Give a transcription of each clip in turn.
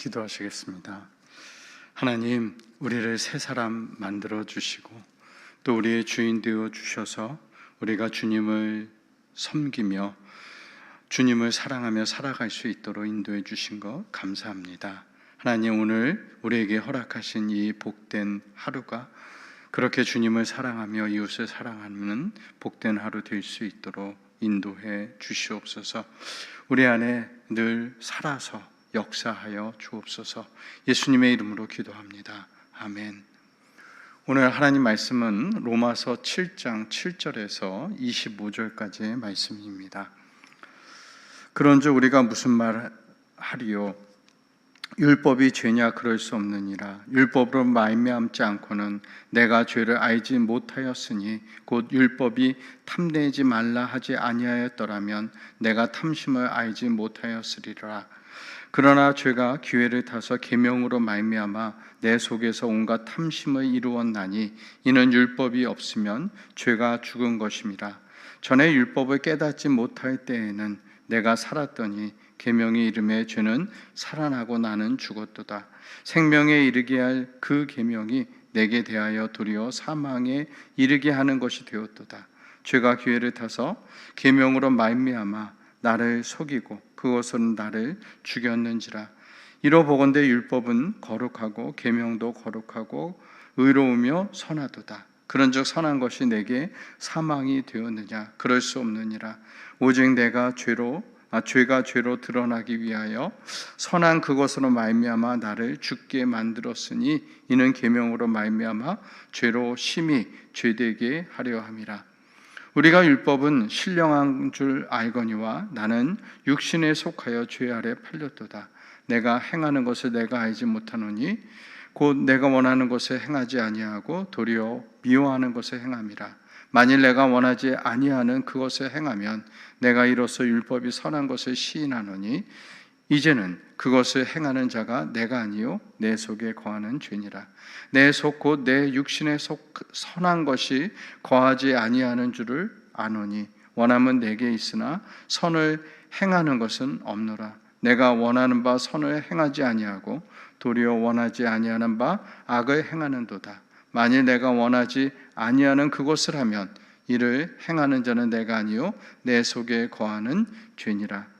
기도하시겠습니다. 하나님, 우리를 새 사람 만들어 주시고 또 우리의 주인 되어 주셔서 우리가 주님을 섬기며 주님을 사랑하며 살아갈 수 있도록 인도해 주신 것 감사합니다. 하나님 오늘 우리에게 허락하신 이 복된 하루가 그렇게 주님을 사랑하며 이웃을 사랑하는 복된 하루 될 수 있도록 인도해 주시옵소서. 우리 안에 늘 살아서 역사하여 주옵소서. 예수님의 이름으로 기도합니다. 아멘. 오늘 하나님 말씀은 로마서 7장 7절에서 25절까지의 말씀입니다. 그런즉 우리가 무슨 말 하리요? 율법이 죄냐 그럴 수 없느니라 율법으로 말미암지 않고는 내가 죄를 알지 못하였으니 곧 율법이 탐내지 말라 하지 아니하였더라면 내가 탐심을 알지 못하였으리라 그러나 죄가 기회를 타서 계명으로 말미암아 내 속에서 온갖 탐심을 이루었나니 이는 율법이 없으면 죄가 죽은 것임이라 전에 율법을 깨닫지 못할 때에는 내가 살았더니 계명의 이름에 죄는 살아나고 나는 죽었도다. 생명에 이르게 할 그 계명이 내게 대하여 도리어 사망에 이르게 하는 것이 되었도다. 죄가 기회를 타서 계명으로 말미암아 나를 속이고 그것은 나를 죽였는지라. 이로 보건대 율법은 거룩하고 계명도 거룩하고 의로우며 선하도다. 그런즉 선한 것이 내게 사망이 되었느냐? 그럴 수 없느니라. 오직 내가 죄로 아, 죄가 죄로 드러나기 위하여 선한 그것으로 말미암아 나를 죽게 만들었으니 이는 계명으로 말미암아 죄로 심히 죄되게 하려 함이라. 우리가 율법은 신령한 줄 알거니와 나는 육신에 속하여 죄 아래 팔렸도다. 내가 행하는 것을 내가 알지 못하노니 곧 내가 원하는 것을 행하지 아니하고 도리어 미워하는 것을 행함이라. 만일 내가 원하지 아니하는 그것을 행하면 내가 이로써 율법이 선한 것을 시인하노니 이제는 그것을 행하는 자가 내가 아니요 내 속에 거하는 죄니라. 내 속 곧 내 육신에 속 선한 것이 거하지 아니하는 줄을 아노니 원함은 내게 있으나 선을 행하는 것은 없노라. 내가 원하는 바 선을 행하지 아니하고 도리어 원하지 아니하는 바 악을 행하는도다. 만일 내가 원하지 아니하는 그것을 하면 이를 행하는 자는 내가 아니요 내 속에 거하는 죄니라.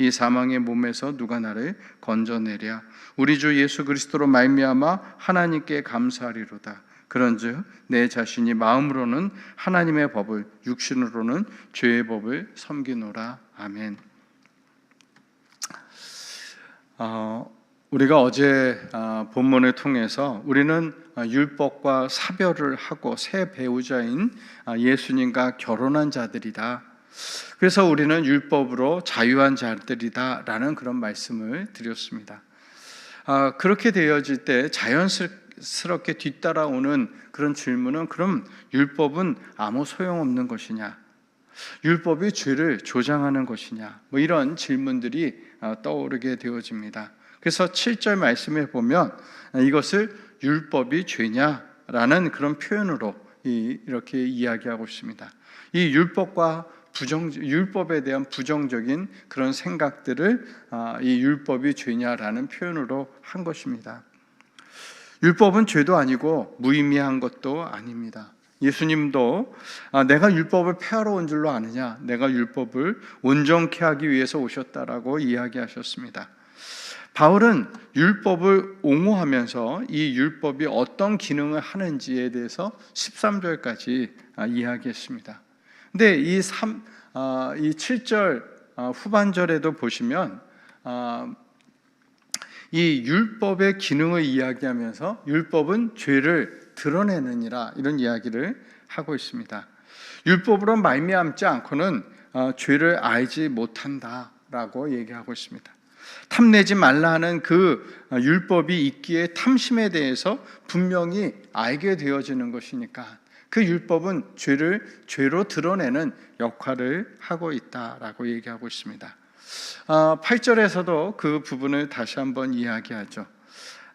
이 사망의 몸에서 누가 나를 건져내랴. 우리 주 예수 그리스도로 말미암아 하나님께 감사하리로다. 그런즉 내 자신이 마음으로는 하나님의 법을 육신으로는 죄의 법을 섬기노라. 아멘. 어, 우리가 어제 어, 본문을 통해서 우리는 어, 율법과 사별을 하고 새 배우자인 어, 예수님과 결혼한 자들이다. 그래서 우리는 율법으로 자유한 자들이다라는 그런 말씀을 드렸습니다. 아, 그렇게 되어질 때 자연스럽게 뒤따라오는 그런 질문은 그럼 율법은 아무 소용없는 것이냐? 율법이 죄를 조장하는 것이냐? 뭐 이런 질문들이 아, 떠오르게 되어집니다. 그래서 7절 말씀에 보면 이것을 율법이 죄냐라는 그런 표현으로 이렇게 이야기하고 있습니다. 이 율법과 부정 율법에 대한 부정적인 그런 생각들을 아, 이 율법이 죄냐라는 표현으로 한 것입니다. 율법은 죄도 아니고 무의미한 것도 아닙니다. 예수님도 아, 내가 율법을 폐하러 온 줄로 아느냐? 내가 율법을 온전케 하기 위해서 오셨다라고 이야기하셨습니다. 바울은 율법을 옹호하면서 이 율법이 어떤 기능을 하는지에 대해서 13절까지 아, 이야기했습니다. 근데 이 3, 어, 이 7절 어, 후반절에도 보시면 어, 이 율법의 기능을 이야기하면서 율법은 죄를 드러내느니라 이런 이야기를 하고 있습니다. 율법으로 말미암지 않고는 어, 죄를 알지 못한다라고 얘기하고 있습니다. 탐내지 말라 하는 그 어, 율법이 있기에 탐심에 대해서 분명히 알게 되어지는 것이니까 그 율법은 죄를 죄로 드러내는 역할을 하고 있다라고 얘기하고 있습니다. 아, 8절에서도 그 부분을 다시 한번 이야기하죠.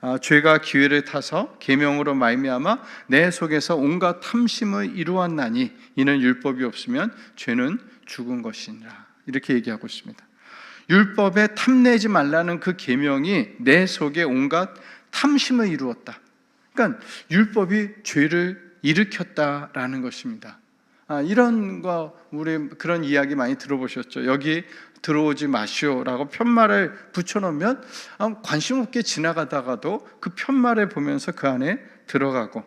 아, 죄가 기회를 타서 계명으로 말미암아 내 속에서 온갖 탐심을 이루었나니 이는 율법이 없으면 죄는 죽은 것이니라 이렇게 얘기하고 있습니다. 율법에 탐내지 말라는 그 계명이 내 속에 온갖 탐심을 이루었다. 그러니까 율법이 죄를 일으켰다라는 것입니다. 아, 이런 거 우리 그런 이야기 많이 들어보셨죠. 여기 들어오지 마시오라고 편말을 붙여놓으면 아, 관심 없게 지나가다가도 그 편말을 보면서 그 안에 들어가고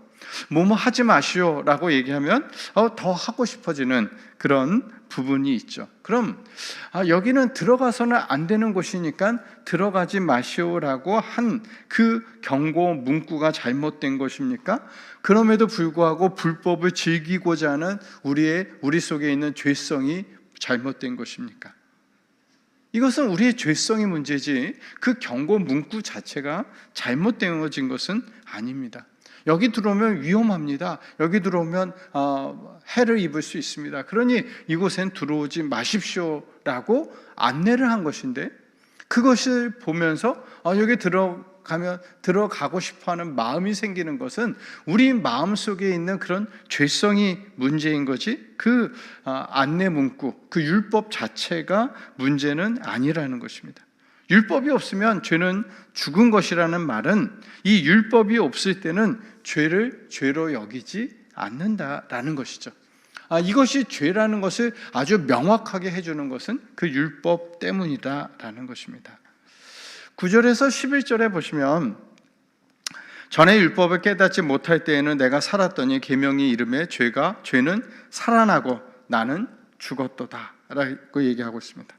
뭐뭐 하지 마시오라고 얘기하면 어, 더 하고 싶어지는 그런 부분이 있죠. 그럼 아, 여기는 들어가서는 안 되는 곳이니까 들어가지 마시오라고 한 그 경고 문구가 잘못된 것입니까? 그럼에도 불구하고 불법을 즐기고자 하는 우리의 우리 속에 있는 죄성이 잘못된 것입니까? 이것은 우리의 죄성이 문제지 그 경고 문구 자체가 잘못되어진 것은 아닙니다. 여기 들어오면 위험합니다. 여기 들어오면 어, 해를 입을 수 있습니다. 그러니 이곳엔 들어오지 마십시오라고 안내를 한 것인데 그것을 보면서 어, 여기 들어가면 들어가고 싶어하는 마음이 생기는 것은 우리 마음 속에 있는 그런 죄성이 문제인 거지 그 어, 안내 문구 그 율법 자체가 문제는 아니라는 것입니다. 율법이 없으면 죄는 죽은 것이라는 말은 이 율법이 없을 때는 죄를 죄로 여기지 않는다라는 것이죠. 아, 이것이 죄라는 것을 아주 명확하게 해주는 것은 그 율법 때문이다라는 것입니다. 9절에서 11절에 보시면 전에 율법을 깨닫지 못할 때에는 내가 살았더니 계명이 이름에 죄가 죄는 살아나고 나는 죽었도다라고 얘기하고 있습니다.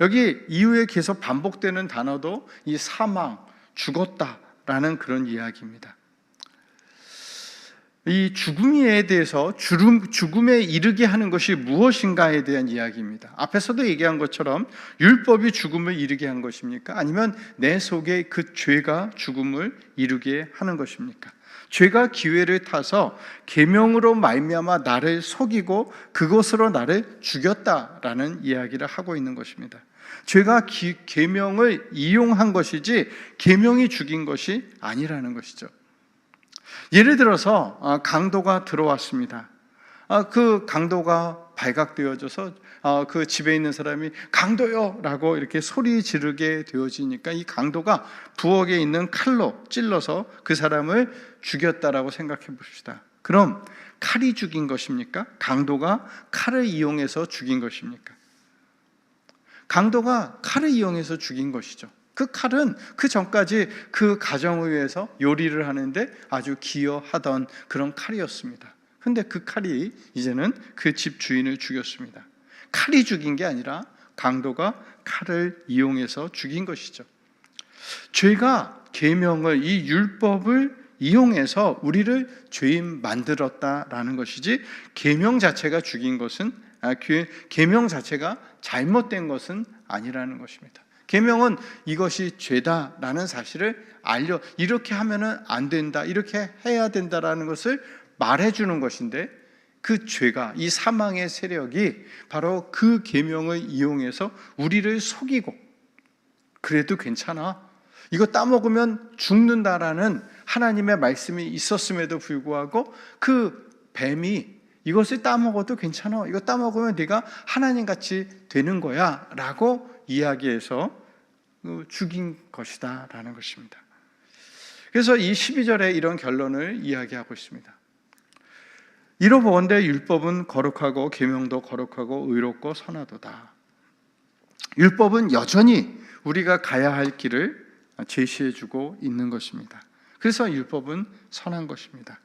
여기 이후에 계속 반복되는 단어도 이 사망, 죽었다라는 그런 이야기입니다. 이 죽음에 대해서 죽음 에 이르게 하는 것이 무엇인가에 대한 이야기입니다. 앞에서도 얘기한 것처럼 율법이 죽음을 이르게 한 것입니까? 아니면 내 속에 그 죄가 죽음을 이루게 하는 것입니까? 죄가 기회를 타서 계명으로 말미암아 나를 속이고 그것으로 나를 죽였다라는 이야기를 하고 있는 것입니다. 죄가 기, 계명을 이용한 것이지 계명이 죽인 것이 아니라는 것이죠. 예를 들어서 아, 강도가 들어왔습니다. 아, 그 강도가 발각되어져서 아, 그 집에 있는 사람이 강도요라고 이렇게 소리 지르게 되어지니까 이 강도가 부엌에 있는 칼로 찔러서 그 사람을 죽였다라고 생각해 봅시다. 그럼 칼이 죽인 것입니까? 강도가 칼을 이용해서 죽인 것입니까? 강도가 칼을 이용해서 죽인 것이죠. 그 칼은 그 전까지 그 가정을 위해서 요리를 하는데 아주 기여하던 그런 칼이었습니다. 근데 그 칼이 이제는 그 집 주인을 죽였습니다. 칼이 죽인 게 아니라 강도가 칼을 이용해서 죽인 것이죠. 죄가 계명을 이 율법을 이용해서 우리를 죄인 만들었다라는 것이지 계명 자체가 죽인 것은 아, 계명 자체가 잘못된 것은 아니라는 것입니다. 계명은 이것이 죄다라는 사실을 알려 이렇게 하면은 안 된다. 이렇게 해야 된다라는 것을 말해 주는 것인데 그 죄가 이 사망의 세력이 바로 그 계명을 이용해서 우리를 속이고 그래도 괜찮아. 이거 따먹으면 죽는다라는 하나님의 말씀이 있었음에도 불구하고 그 뱀이 이것을 따먹어도 괜찮아. 이거 따먹으면 네가 하나님 같이 되는 거야 라고 이야기해서 어, 죽인 것이다 라는 것입니다. 그래서 이 12절에 이런 결론을 이야기하고 있습니다. 이로 보건대 율법은 거룩하고 계명도 거룩하고 의롭고 선하도다. 율법은 여전히 우리가 가야 할 길을 제시해 주고 있는 것입니다. 그래서 율법은 선한 것입니다.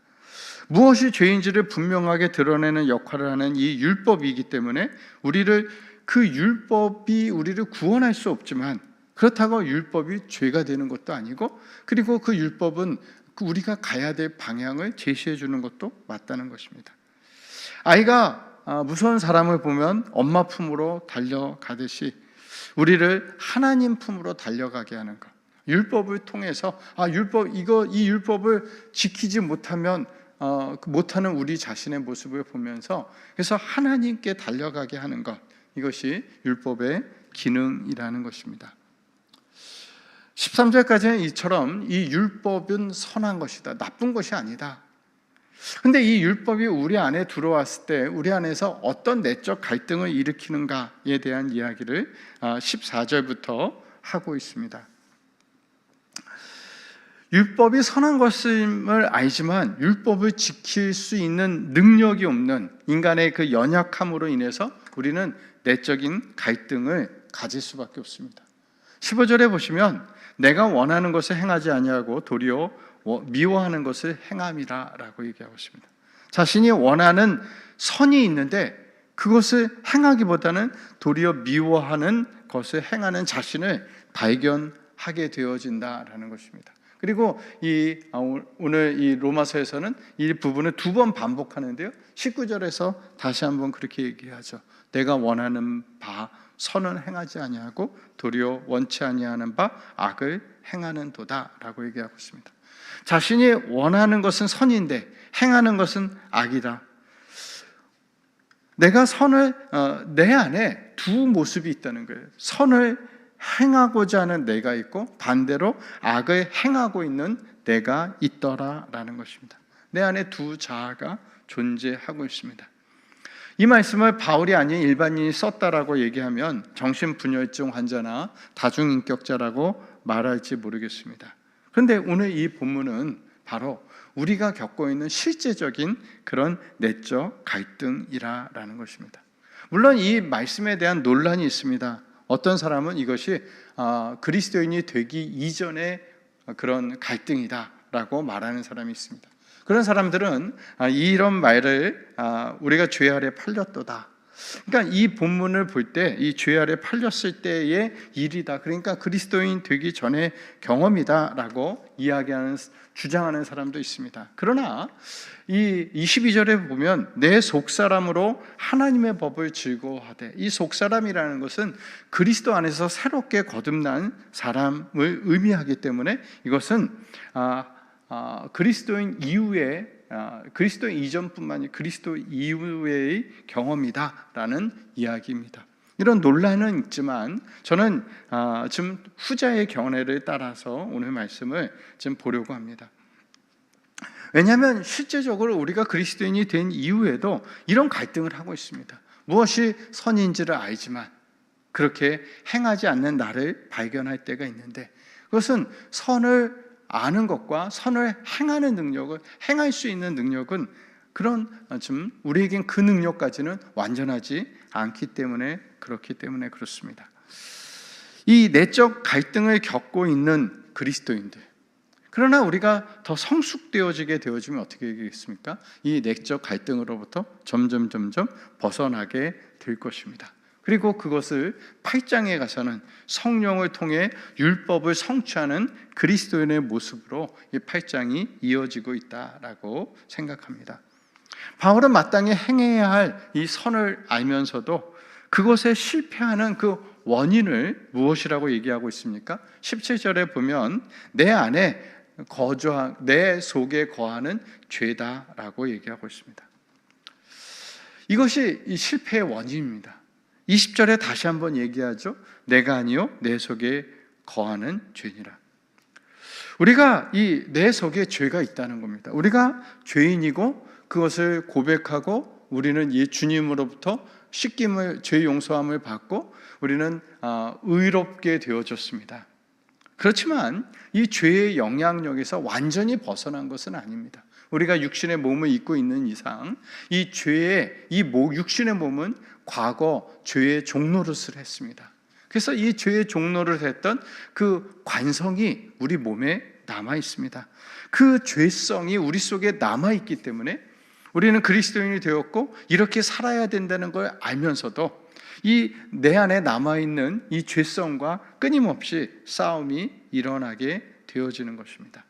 무엇이 죄인지를 분명하게 드러내는 역할을 하는 이 율법이기 때문에 우리를 그 율법이 우리를 구원할 수 없지만 그렇다고 율법이 죄가 되는 것도 아니고 그리고 그 율법은 그 우리가 가야 될 방향을 제시해 주는 것도 맞다는 것입니다. 아이가 아, 무서운 사람을 보면 엄마 품으로 달려가듯이 우리를 하나님 품으로 달려가게 하는 것. 율법을 통해서 아 율법 이거 이 율법을 지키지 못하면 어, 그 못하는 우리 자신의 모습을 보면서 그래서 하나님께 달려가게 하는 것 이것이 율법의 기능이라는 것입니다. 13절까지는 이처럼 이 율법은 선한 것이다. 나쁜 것이 아니다. 근데 이 율법이 우리 안에 들어왔을 때 우리 안에서 어떤 내적 갈등을 일으키는가에 대한 이야기를 14절부터 하고 있습니다. 율법이 선한 것임을 알지만 율법을 지킬 수 있는 능력이 없는 인간의 그 연약함으로 인해서 우리는 내적인 갈등을 가질 수밖에 없습니다. 15절에 보시면 내가 원하는 것을 행하지 아니하고 도리어 미워하는 것을 행함이라라고 얘기하고 있습니다. 자신이 원하는 선이 있는데 그것을 행하기보다는 도리어 미워하는 것을 행하는 자신을 발견하게 되어진다라는 것입니다. 그리고 이 아, 오늘 이 로마서에서는 이 부분을 두 번 반복하는데요. 19절에서 다시 한번 그렇게 얘기하죠. 내가 원하는 바 선은 행하지 아니하고 도리어 원치 아니하는 바 악을 행하는 도다라고 얘기하고 있습니다. 자신이 원하는 것은 선인데 행하는 것은 악이다. 내가 선을 어, 내 안에 두 모습이 있다는 거예요. 선을 행하고자 하는 내가 있고 반대로 악을 행하고 있는 내가 있더라라는 것입니다. 내 안에 두 자아가 존재하고 있습니다. 이 말씀을 바울이 아닌 일반인이 썼다라고 얘기하면 정신분열증 환자나 다중인격자라고 말할지 모르겠습니다. 그런데 오늘 이 본문은 바로 우리가 겪고 있는 실제적인 그런 내적 갈등이라라는 것입니다. 물론 이 말씀에 대한 논란이 있습니다. 어떤 사람은 이것이 아, 그리스도인이 되기 이전의 그런 갈등이다라고 말하는 사람이 있습니다. 그런 사람들은 아, 이런 말을 아, 우리가 죄 아래 팔렸도다. 그러니까 이 본문을 볼 때 이 죄 아래 팔렸을 때의 일이다. 그러니까 그리스도인 되기 전의 경험이다라고 이야기하는 주장하는 사람도 있습니다. 그러나 이 22절에 보면 내 속사람으로 하나님의 법을 즐거워하되 이 속사람이라는 것은 그리스도 안에서 새롭게 거듭난 사람을 의미하기 때문에 이것은 아, 아, 그리스도인 이후에 아, 그리스도 이전뿐만이 그리스도 이후의 경험이다라는 이야기입니다. 이런 논란은 있지만 저는 아, 지금 후자의 견해를 따라서 오늘 말씀을 좀 보려고 합니다. 왜냐하면 실제적으로 우리가 그리스도인이 된 이후에도 이런 갈등을 하고 있습니다. 무엇이 선인지를 알지만 그렇게 행하지 않는 나를 발견할 때가 있는데 그것은 선을 아는 것과 선을 행하는 능력을 행할 수 있는 능력은 그런 좀 우리에겐 그 능력까지는 완전하지 않기 때문에 그렇기 때문에 그렇습니다. 이 내적 갈등을 겪고 있는 그리스도인들. 그러나 우리가 더 성숙되어지게 되어지면 어떻게 되겠습니까? 이 내적 갈등으로부터 점점 점점 벗어나게 될 것입니다. 그리고 그것을 8장에 가서는 성령을 통해 율법을 성취하는 그리스도인의 모습으로 이 8장이 이어지고 있다라고 생각합니다. 바울은 마땅히 행해야 할 이 선을 알면서도 그것에 실패하는 그 원인을 무엇이라고 얘기하고 있습니까? 17절에 보면 내 안에 거주한 내 속에 거하는 죄다라고 얘기하고 있습니다. 이것이 이 실패의 원인입니다. 20절에 다시 한번 얘기하죠. 내가 아니요 내 속에 거하는 죄니라. 우리가 이 내 속에 죄가 있다는 겁니다. 우리가 죄인이고 그것을 고백하고 우리는 이 주님으로부터 씻김을 죄 용서함을 받고 우리는 아, 의롭게 되어졌습니다. 그렇지만 이 죄의 영향력에서 완전히 벗어난 것은 아닙니다. 우리가 육신의 몸을 입고 있는 이상 이 죄의 이 육신의 몸은 과거 죄의 종노릇을 했습니다. 그래서 이 죄의 종노를 했던 그 관성이 우리 몸에 남아 있습니다. 그 죄성이 우리 속에 남아 있기 때문에 우리는 그리스도인이 되었고 이렇게 살아야 된다는 걸 알면서도 이 내 안에 남아 있는 이 죄성과 끊임없이 싸움이 일어나게 되어지는 것입니다.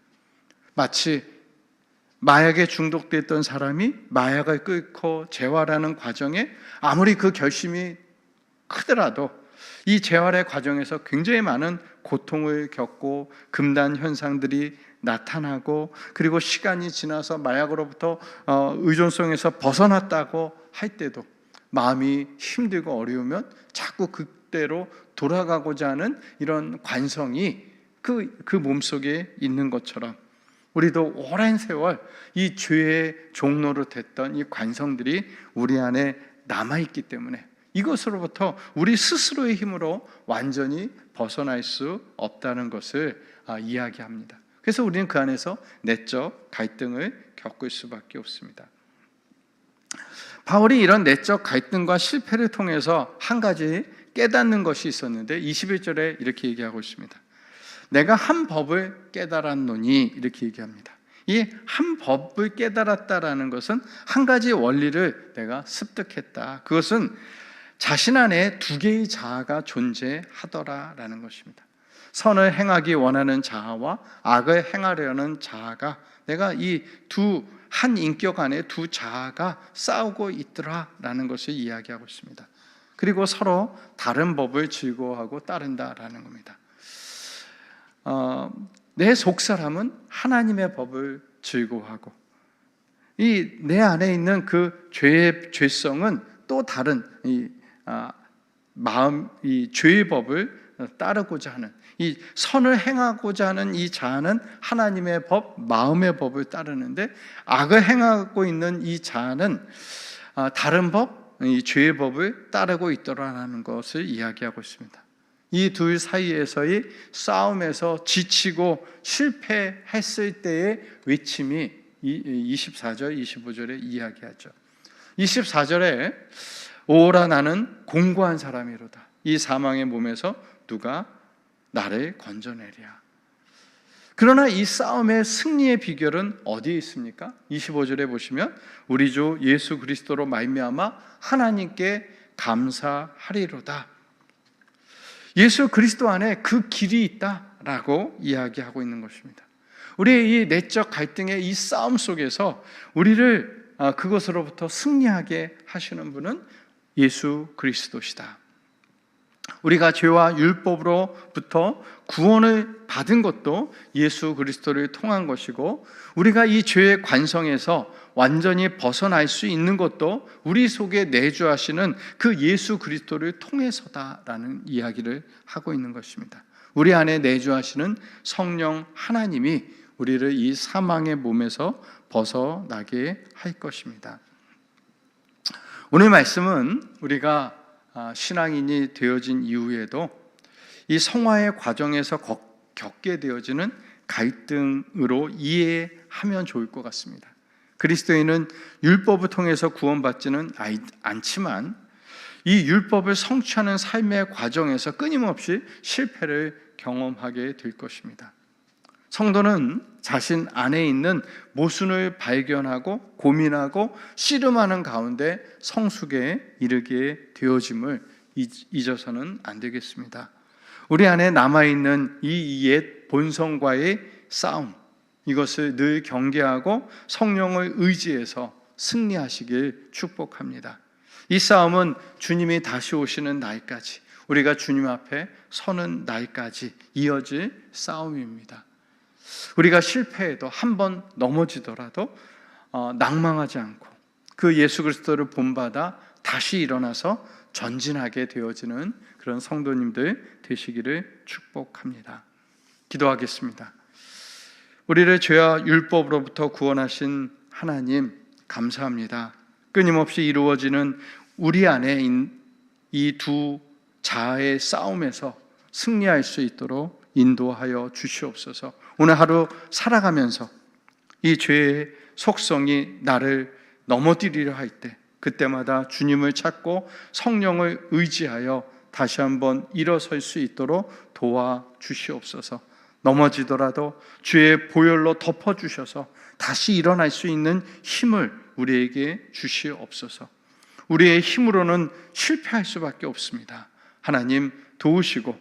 마치 마약에 중독됐던 사람이 마약을 끊고 재활하는 과정에 아무리 그 결심이 크더라도 이 재활의 과정에서 굉장히 많은 고통을 겪고 금단 현상들이 나타나고 그리고 시간이 지나서 마약으로부터 어, 의존성에서 벗어났다고 할 때도 마음이 힘들고 어려우면 자꾸 그때로 돌아가고자 하는 이런 관성이 그, 그 몸속에 있는 것처럼 우리도 오랜 세월 이 죄의 종로로 됐던 이 관성들이 우리 안에 남아있기 때문에 이것으로부터 우리 스스로의 힘으로 완전히 벗어날 수 없다는 것을 아, 이야기합니다. 그래서 우리는 그 안에서 내적 갈등을 겪을 수밖에 없습니다. 바울이 이런 내적 갈등과 실패를 통해서 한 가지 깨닫는 것이 있었는데 21절에 이렇게 얘기하고 있습니다. 내가 한 법을 깨달았노니 이렇게 얘기합니다. 이 한 법을 깨달았다라는 것은 한 가지 원리를 내가 습득했다. 그것은 자신 안에 두 개의 자아가 존재하더라라는 것입니다. 선을 행하기 원하는 자아와 악을 행하려는 자아가 내가 이 두 한 인격 안에 두 자아가 싸우고 있더라라는 것을 이야기하고 있습니다. 그리고 서로 다른 법을 즐거워하고 따른다라는 겁니다. 어, 내 속사람은 하나님의 법을 즐거워하고 이 내 안에 있는 그 죄의 죄성은 또 다른 이 아, 마음 이 죄의 법을 따르고자 하는 이 선을 행하고자 하는 이 자아는 하나님의 법, 마음의 법을 따르는데 악을 행하고 있는 이 자아는 아, 다른 법, 이 죄의 법을 따르고 있더라라는 것을 이야기하고 있습니다. 이 둘 사이에서의 싸움에서 지치고 실패했을 때의 외침이 24절, 25절에 이야기하죠. 24절에 오라 나는 공고한 사람이로다. 이 사망의 몸에서 누가 나를 건져내랴. 그러나 이 싸움의 승리의 비결은 어디에 있습니까? 25절에 보시면 우리 주 예수 그리스도로 말미암아 하나님께 감사하리로다. 예수 그리스도 안에 그 길이 있다라고 이야기하고 있는 것입니다. 우리의 이 내적 갈등의 이 싸움 속에서 우리를 아, 그것으로부터 승리하게 하시는 분은 예수 그리스도시다. 우리가 죄와 율법으로부터 구원을 받은 것도 예수 그리스도를 통한 것이고 우리가 이 죄의 관성에서 완전히 벗어날 수 있는 것도 우리 속에 내주하시는 그 예수 그리스도를 통해서다라는 이야기를 하고 있는 것입니다. 우리 안에 내주하시는 성령 하나님이 우리를 이 사망의 몸에서 벗어나게 할 것입니다. 오늘 말씀은 우리가 아, 신앙인이 되어진 이후에도 이 성화의 과정에서 겪게 되어지는 갈등으로 이해하면 좋을 것 같습니다. 그리스도인은 율법을 통해서 구원받지는 않지만 이 율법을 성취하는 삶의 과정에서 끊임없이 실패를 경험하게 될 것입니다. 성도는 자신 안에 있는 모순을 발견하고 고민하고 씨름하는 가운데 성숙에 이르게 되어짐을 잊어서는 안 되겠습니다. 우리 안에 남아 있는 이 옛 본성과의 싸움 이것을 늘 경계하고 성령을 의지해서 승리하시길 축복합니다. 이 싸움은 주님이 다시 오시는 날까지 우리가 주님 앞에 서는 날까지 이어질 싸움입니다. 우리가 실패해도 한 번 넘어지더라도 어, 낭망하지 않고 그 예수 그리스도를 본받아 다시 일어나서 전진하게 되어지는 그런 성도님들 되시기를 축복합니다. 기도하겠습니다. 우리를 죄와 율법으로부터 구원하신 하나님 감사합니다. 끊임없이 이루어지는 우리 안에 이 두 자아의 싸움에서 승리할 수 있도록 인도하여 주시옵소서. 오늘 하루 살아가면서 이 죄의 속성이 나를 넘어뜨리려 할 때, 그때마다 주님을 찾고 성령을 의지하여 다시 한번 일어설 수 있도록 도와 주시옵소서. 넘어지더라도 주의 보혈로 덮어 주셔서 다시 일어날 수 있는 힘을 우리에게 주시옵소서. 우리의 힘으로는 실패할 수밖에 없습니다. 하나님 도우시고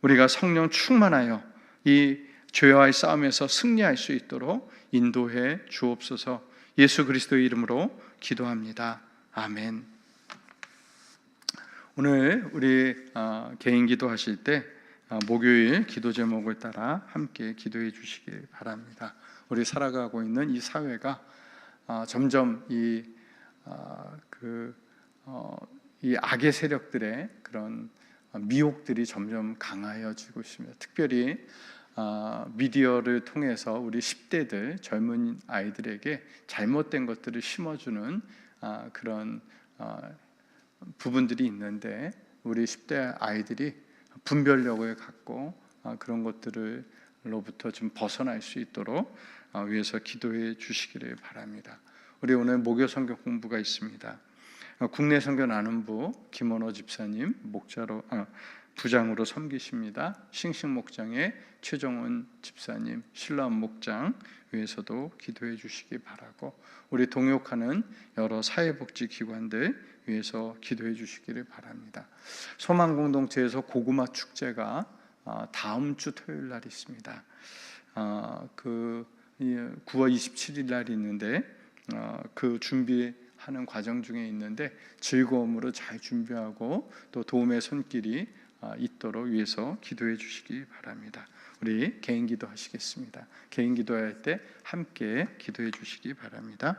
우리가 성령 충만하여 이 죄와의 싸움에서 승리할 수 있도록 인도해 주옵소서. 예수 그리스도의 이름으로 기도합니다. 아멘. 오늘 우리 어, 개인 기도하실 때 아, 목요일 기도 제목을 따라 함께 기도해 주시기 바랍니다. 우리 살아가고 있는 이 사회가 아, 점점 이 아, 그, 어, 이 악의 세력들의 그런 미혹들이 점점 강하여지고 있습니다. 특별히 아, 미디어를 통해서 우리 10대들 젊은 아이들에게 잘못된 것들을 심어주는 아, 그런 아, 부분들이 있는데 우리 10대 아이들이 분별력을 갖고 아, 그런 것들로부터 좀 벗어날 수 있도록 아, 위해서 기도해 주시기를 바랍니다. 우리 오늘 목요 성경 공부가 있습니다. 어, 국내 선교 나눔부 김원호 집사님 목자로 아, 부장으로 섬기십니다. 싱싱 목장의 최정원 집사님 신람 목장 위해서도 기도해 주시기 바라고 우리 동역하는 여러 사회복지 기관들 위해서 기도해 주시기를 바랍니다. 소망 공동체에서 고구마 축제가 아, 다음 주 토요일 날 있습니다. 아, 그 9월 27일 날 있는데 어, 그 준비하는 과정 중에 있는데 즐거움으로 잘 준비하고 또 도움의 손길이 아, 있도록 위해서 기도해 주시기 바랍니다. 우리 개인 기도 하시겠습니다. 개인 기도할 때 함께 기도해 주시기 바랍니다.